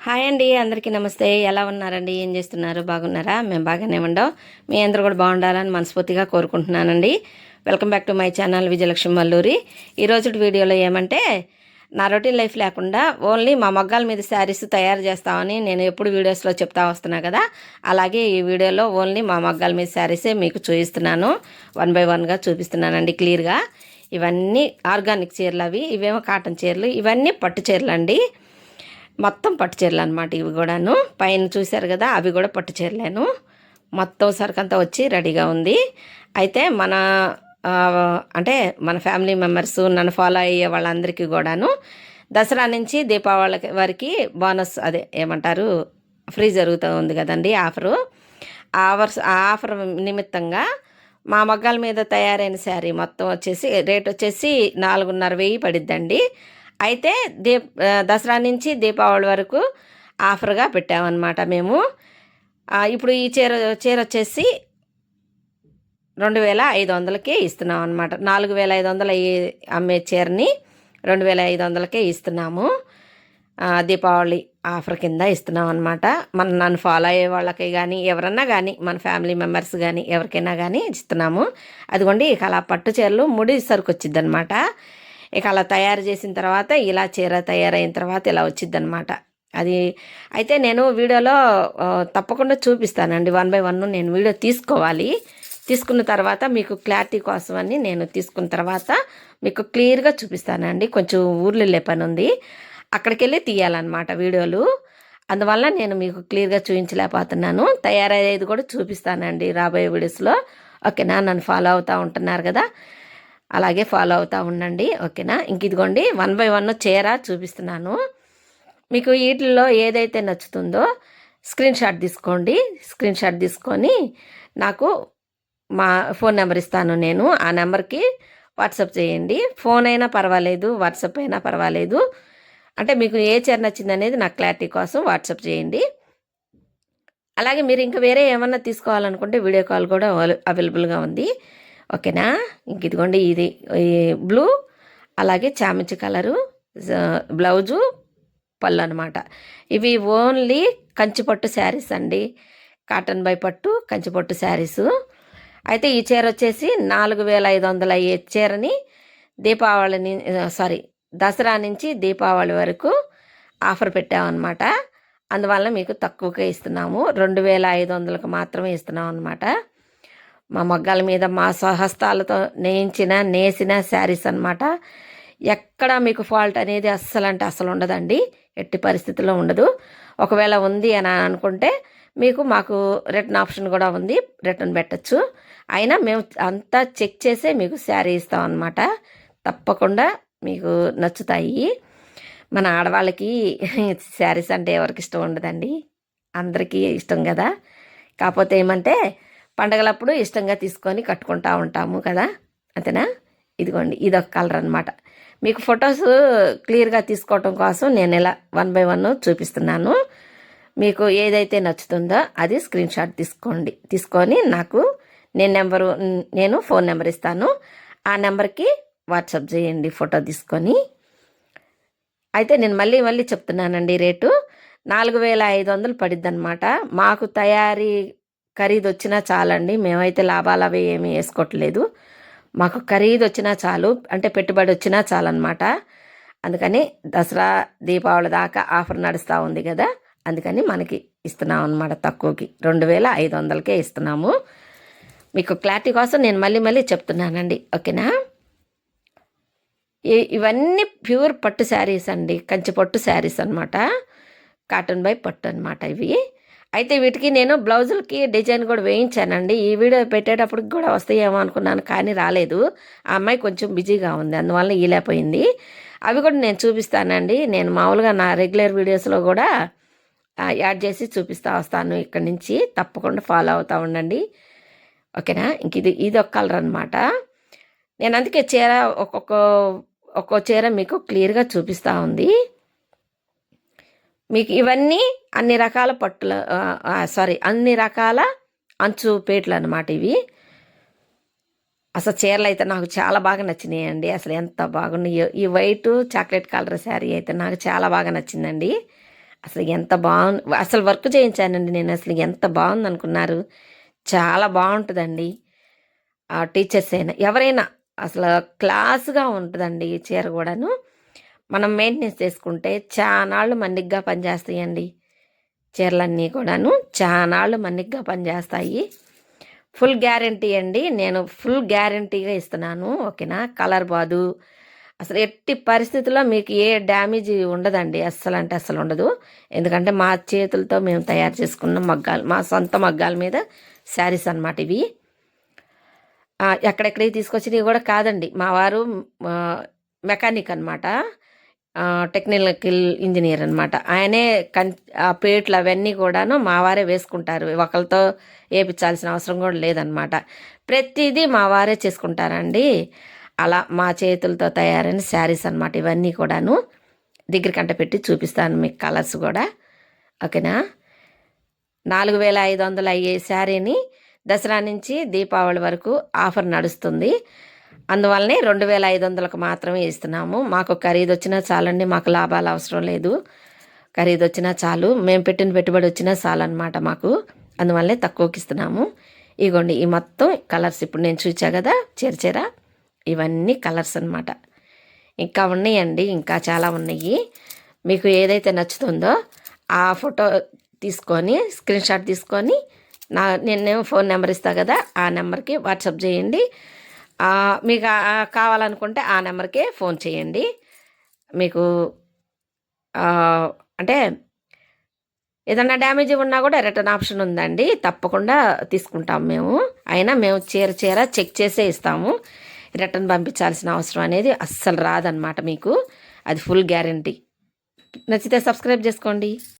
Hi అండి అందరికీ నమస్తే. ఎలా ఉన్నారండి? ఏం చేస్తున్నారు? బాగున్నారా? మేము బాగానే ఉండం. మీ అందరూ కూడా బాగుండాలని మనస్ఫూర్తిగా కోరుకుంటున్నానండి. Welcome back to my channel Vijayalakshmi Malluri ఈరోజు వీడియోలో ఏమంటే నా రొటీన్ లైఫ్ లేకుండా ఓన్లీ మా మగ్గాల మీద శారీస్ తయారు చేస్తామని నేను ఎప్పుడు వీడియోస్లో చెప్తా వస్తున్నా కదా? అలాగే ఈ వీడియోలో ఓన్లీ మా మగ్గాల మీద శారీసే మీకు చూపిస్తున్నాను. వన్ బై వన్గా చూపిస్తున్నానండి క్లియర్గా ఇవన్నీ ఆర్గానిక్ చీరలు అవి ఇవేమో కాటన్ చీరలు ఇవన్నీ పట్టు చీరలు అండి మొత్తం పట్టు చీరలు అనమాట ఇవి కూడాను. పైన చూశారు కదా అవి కూడా పట్టు చీరలేను. మొత్తం సరుకంతా వచ్చి రెడీగా ఉంది. అయితే మన అంటే మన ఫ్యామిలీ మెంబర్స్ నన్ను ఫాలో అయ్యే వాళ్ళందరికీ కూడాను దసరా నుంచి దీపావళి వరకు బోనస్ అదే ఏమంటారు ఫ్రీ జరుగుతూ ఉంది కదండి ఆఫరు. ఆ ఆఫర్స్ ఆ ఆఫర్ నిమిత్తంగా మా మగ్గాల మీద తయారైన శారీ మొత్తం వచ్చేసి రేట్ వచ్చేసి నాలుగున్నర వెయ్యి పడిద్దండి. అయితే దీప్ దసరా నుంచి దీపావళి వరకు ఆఫర్గా పెట్టామన్నమాట మేము. ఇప్పుడు ఈ చీర చీర వచ్చేసి రెండు వేల ఐదు వందలకే ఇస్తున్నాం అనమాట నాలుగు వేల ఐదు వందల అమ్మే చీరని రెండు వేల ఐదు వందలకే ఇస్తున్నాము. దీపావళి ఆఫర్ కింద ఇస్తున్నాం అనమాట మన నన్ను ఫాలో అయ్యే వాళ్ళకి కానీ ఎవరన్నా కానీ మన ఫ్యామిలీ మెంబర్స్ కానీ ఎవరికైనా కానీ ఇస్తున్నాము. అదిగోండి ఇక అలా పట్టు చీరలు ముడి సరుకు వచ్చిందనమాట ఇక అలా తయారు చేసిన తర్వాత ఇలా చీర తయారైన తర్వాత ఇలా వచ్చింది అనమాట అది అయితే నేను వీడియోలో తప్పకుండా చూపిస్తానండి. వన్ బై వన్ నేను వీడియో తీసుకోవాలి. తీసుకున్న తర్వాత మీకు క్లారిటీ కోసం అని నేను తీసుకున్న తర్వాత మీకు క్లియర్గా చూపిస్తానండి. కొంచెం ఊర్లో వెళ్ళే పని ఉంది అక్కడికి వెళ్ళి తీయాలన్నమాట వీడియోలు. అందువల్ల నేను మీకు క్లియర్గా చూపించలేకపోతున్నాను తయారయ్యేది కూడా చూపిస్తానండి రాబోయే వీడియోస్లో. ఓకేనా? నన్ను ఫాలో అవుతూ ఉంటున్నారు కదా? అలాగే ఫాలో అవుతూ ఉండండి ఓకేనా? ఇంక ఇదిగోండి వన్ బై వన్ చీర చూపిస్తున్నాను. మీకు వీటిల్లో ఏదైతే నచ్చుతుందో స్క్రీన్ షాట్ తీసుకోండి. స్క్రీన్ షాట్ తీసుకొని నాకు మా ఫోన్ నెంబర్ ఇస్తాను నేను. ఆ నెంబర్కి వాట్సాప్ చేయండి. ఫోన్ అయినా పర్వాలేదు వాట్సాప్ అయినా పర్వాలేదు. అంటే మీకు ఏ చీర నచ్చింది అనేది నాకు క్లారిటీ కోసం వాట్సాప్ చేయండి. అలాగే మీరు ఇంకా వేరే ఏమన్నా తీసుకోవాలనుకుంటే వీడియో కాల్ కూడా అవైలబుల్గా ఉంది. ఓకేనా? ఇంక ఇదిగోండి ఇది బ్లూ అలాగే చామంతి కలరు బ్లౌజు పళ్ళు అనమాట ఇవి ఓన్లీ కంచిపట్టు శారీస్ అండి. కాటన్ బై పట్టు కంచిపట్టు శారీస్. అయితే ఈ చీర వచ్చేసి నాలుగు వేల ఐదు వందల అయ్యే చీరని దీపావళిని సారీ దసరా నుంచి దీపావళి వరకు ఆఫర్ పెట్టామన్నమాట. అందువల్ల మీకు తక్కువగా ఇస్తున్నాము. రెండు వేల ఐదు వందలకు మాత్రమే ఇస్తున్నాం అనమాట మా మగ్గాల మీద మా స్వహస్తాలతో నేయించిన నేసిన శారీస్ అన్నమాట. ఎక్కడ మీకు ఫాల్ట్ అనేది అస్సలు అంటే అస్సలు ఉండదండి. ఎట్టి పరిస్థితుల్లో ఉండదు. ఒకవేళ ఉంది అని అనుకుంటే మీకు మాకు రిటర్న్ ఆప్షన్ కూడా ఉంది. రిటర్న్ పెట్టచ్చు. అయినా మేము అంతా చెక్ చేసే మీకు శారీ ఇస్తాం అనమాట తప్పకుండా మీకు నచ్చుతాయి. మన ఆడవాళ్ళకి శారీస్ అంటే ఎవరికి ఇష్టం ఉండదండి? అందరికీ ఇష్టం కదా? కాకపోతే ఏమంటే పండగలప్పుడు ఇష్టంగా తీసుకొని కట్టుకుంటా ఉంటాము కదా. అంతేనా? ఇదిగోండి ఇదొక కలర్ అనమాట మీకు ఫొటోస్ క్లియర్గా తీసుకోవటం కోసం నేను ఇలా వన్ బై వన్ చూపిస్తున్నాను. మీకు ఏదైతే నచ్చుతుందో అది స్క్రీన్ షాట్ తీసుకోండి. తీసుకొని నాకు నేను నెంబరు నేను ఫోన్ నెంబర్ ఇస్తాను. ఆ నెంబర్కి వాట్సాప్ చేయండి ఫోటో తీసుకొని. అయితే నేను మళ్ళీ మళ్ళీ చెప్తున్నానండి రేటు. నాలుగు వేల ఐదు వందలు పడిద్దనమాట మాకు తయారీ ఖరీదు వచ్చినా చాలండి. మేమైతే లాభాలు అవి ఏమీ వేసుకోవట్లేదు మాకు ఖరీదు వచ్చినా చాలు అంటే పెట్టుబడి వచ్చినా చాలన్నమాట. అందుకని దసరా దీపావళి దాకా ఆఫర్ నడుస్తూ ఉంది కదా అందుకని మనకి ఇస్తున్నాం అనమాట తక్కువకి. రెండు వేల ఐదు వందలకే ఇస్తున్నాము. మీకు క్లారిటీ కోసం నేను మళ్ళీ మళ్ళీ చెప్తున్నానండి. ఓకేనా? ఈ- ఇవన్నీ ప్యూర్ పట్టు శారీస్ అండి. కంచి పట్టు శారీస్ అనమాట కాటన్ బై పట్టు అనమాట ఇవి. అయితే వీటికి నేను బ్లౌజులకి డిజైన్ కూడా వేయించానండి. ఈ వీడియో పెట్టేటప్పటికి కూడా వస్తాయేమో అనుకున్నాను కానీ రాలేదు. ఆ అమ్మాయి కొంచెం బిజీగా ఉంది అందువల్ల ఈలేపోయింది అవి కూడా నేను చూపిస్తానండి. నేను మామూలుగా నా రెగ్యులర్ వీడియోస్లో కూడా యాడ్ చేసి చూపిస్తా వస్తాను ఇక్కడి నుంచి. తప్పకుండా ఫాలో అవుతూ ఉండండి. ఓకేనా? ఇంక ఇది ఇది ఒక కలర్ అనమాట నేను అందుకే చీర ఒక్కొక్క ఒక్కో చీర మీకు క్లియర్గా చూపిస్తూ ఉంది. మీకు ఇవన్నీ అన్ని రకాల పట్టుల సారీ అన్ని రకాల అంచు పేట్లు అనమాట ఇవి. అసలు చీరలు అయితే నాకు చాలా బాగా నచ్చినాయండి. అసలు ఎంత బాగున్నాయో. ఈ వైట్ చాక్లెట్ కలర్ శారీ అయితే నాకు చాలా బాగా నచ్చిందండి. అసలు ఎంత బాగుంది అసలు వర్క్ చేయించానండి నేను. అసలు ఎంత బాగుంది అనుకున్నారు. చాలా బాగుంటుందండి. ఆ టీచర్స్ అయినా ఎవరైనా అసలు క్లాస్గా ఉంటుందండి ఈ చీర కూడాను. మనం మెయింటెనెన్స్ చేసుకుంటే చానాళ్ళు మన్నిగ్గా పనిచేస్తాయండి. చీరలన్నీ కూడాను చానాళ్ళు మన్నిగ్గా పనిచేస్తాయి. ఫుల్ గ్యారంటీ అండి. నేను ఫుల్ గ్యారంటీగా ఇస్తున్నాను. ఓకేనా? కలర్ బాదు. అసలు ఎట్టి పరిస్థితుల్లో మీకు ఏ డ్యామేజ్ ఉండదండి. అస్సలు అంటే అస్సలు ఉండదు. ఎందుకంటే మా చేతులతో మేము తయారు చేసుకున్న మగ్గాలు మా సొంత మగ్గాల మీద శారీస్ అన్నమాట ఇవి. ఎక్కడెక్కడికి తీసుకొచ్చినవి కూడా కాదండి. మా వారు మెకానిక్ అనమాట టెక్నికల్ ఇంజనీర్ అనమాట ఆయనే కన్ ఆ పేట్లు అవన్నీ కూడాను మా వారే వేసుకుంటారు. ఒకరితో వేయించాల్సిన అవసరం కూడా లేదనమాట ప్రతిదీ మా వారే చేసుకుంటారండి. అలా మా చేతులతో తయారైన శారీస్ అనమాట ఇవన్నీ కూడాను. దగ్గర కంట పెట్టి చూపిస్తాను మీకు కలర్స్ కూడా. ఓకేనా? నాలుగు వేల ఐదు వందలు అయ్యే శారీని దసరా నుంచి దీపావళి వరకు ఆఫర్ నడుస్తుంది. అందువల్లనే రెండు వేల ఐదు వందలకు మాత్రమే ఇస్తున్నాము. మాకు ఖరీదు వచ్చినా చాలండి మాకు లాభాలు అవసరం లేదు. ఖరీదు వచ్చినా చాలు మేము పెట్టిన పెట్టుబడి వచ్చినా చాలు అనమాట మాకు. అందువల్లనే తక్కువకి ఇస్తున్నాము. ఇగోండి ఈ మొత్తం కలర్స్ ఇప్పుడు నేను చూచా కదా చేర్చేరా ఇవన్నీ కలర్స్ అన్నమాట. ఇంకా ఉన్నాయండి ఇంకా చాలా ఉన్నాయి. మీకు ఏదైతే నచ్చుతుందో ఆ ఫోటో తీసుకొని స్క్రీన్ షాట్ తీసుకొని నా నేను ఫోన్ నెంబర్ ఇస్తా కదా ఆ నెంబర్కి వాట్సాప్ చేయండి. మీకు కావాలనుకుంటే ఆ నెంబర్కే ఫోన్ చేయండి. మీకు అంటే ఏదన్నా డ్యామేజ్ ఉన్నా కూడా రిటర్న్ ఆప్షన్ ఉందండి. తప్పకుండా తీసుకుంటాం మేము. అయినా మేము చీర చీర చెక్ చేసే ఇస్తాము. రిటర్న్ పంపించాల్సిన అవసరం అనేది అస్సలు రాదనమాట మీకు. అది ఫుల్ గ్యారంటీ. నచ్చితే సబ్స్క్రైబ్ చేసుకోండి.